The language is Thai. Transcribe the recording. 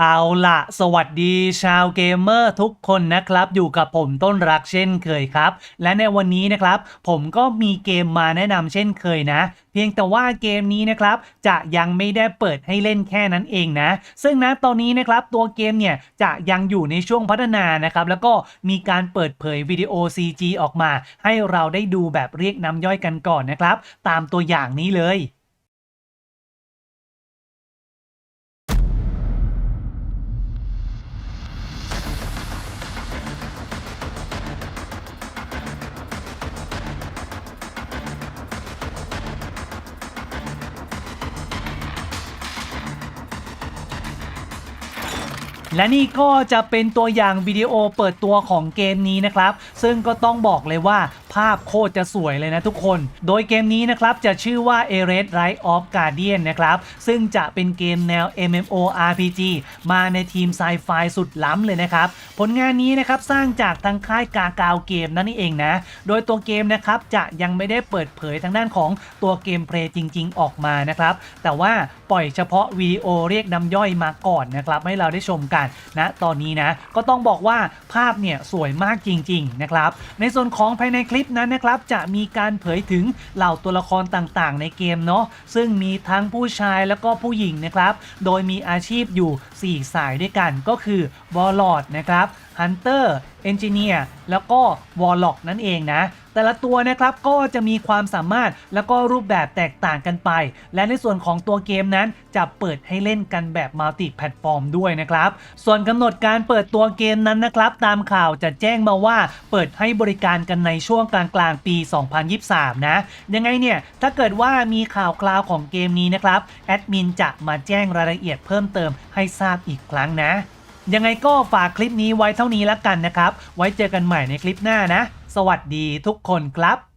เอาล่ะสวัสดีชาวเกมเมอร์ทุกคนนะครับ อยู่กับผมต้นรักเช่นเคยครับ และในวันนี้นะครับ ผมก็มีเกมมาแนะนำเช่นเคยนะ เพียงแต่ว่าเกมนี้นะครับ จะยังไม่ได้เปิดให้เล่นแค่นั้นเองนะ ซึ่งนะตอนนี้นะครับตัวเกมเนี่ยจะยังอยู่ในช่วงพัฒนานะครับ แล้วก็มีการเปิดเผยวิดีโอ CG ออกมา ให้เราได้ดูแบบเรียกน้ำย่อยกันก่อนนะครับ ตามตัวอย่างนี้เลย และนี่ก็จะเป็นตัวอย่างวิดีโอเปิดตัวของเกมนี้นะครับ ซึ่งก็ต้องบอกเลยว่าภาพโคตรจะสวยเลยนะทุกคน โดยเกมนี้นะครับจะชื่อว่า e r e d Rise of Guardian นะครับ ซึ่งจะเป็นเกมแนว MMORPG มาในทีมไซไฟสุดล้ำเลยนะครับ ผลงานนี้นะครับสร้างจากทางค่ายกากาวเกมนั่นเองนะ โดยตัวเกมนะครับจะยังไม่ได้เปิดเผยทางด้านของตัวเกมเพลย์จริง ๆ ออกมานะครับ แต่ว่าปล่อยเฉพาะวิดีโอเรียกน้ำย่อยมาก่อนนะครับให้เราได้ชมกันนะตอนนี้นะก็ต้องบอกว่าภาพเนี่ยสวยมากจริงๆนะครับในส่วนของภายในคลิปนั้นนะครับจะมีการเผยถึงเหล่าตัวละครต่างๆ ในเกมเนาะซึ่งมีทั้งผู้ชายแล้วก็ผู้หญิงนะครับโดยมีอาชีพอยู่ 4 สายด้วยกันก็คือวอลลอดนะครับฮันเตอร์เอนจิเนียร์แล้วก็วอลล็อกนั่นเองนะ แต่ละตัวนะครับก็จะมีความสามารถแล้วก็รูปแบบแตกต่างกันไป และในส่วนของตัวเกมนั้นจะเปิดให้เล่นกันแบบมัลติแพลตฟอร์มด้วยนะครับ ส่วนกำหนดการเปิดตัวเกมนั้นนะครับ ตามข่าวจะแจ้งมาว่าเปิดให้บริการกันในช่วงกลางกลางปี 2023 นะ ยังไงเนี่ย ถ้าเกิดว่ามีข่าวคราวของเกมนี้นะครับ แอดมินจะมาแจ้งรายละเอียดเพิ่มเติมให้ทราบอีกครั้งนะ ยังไงก็ฝากคลิปนี้ไว้เท่านี้แล้วกันนะครับ ไว้เจอกันใหม่ในคลิปหน้านะ สวัสดีทุกคนครับ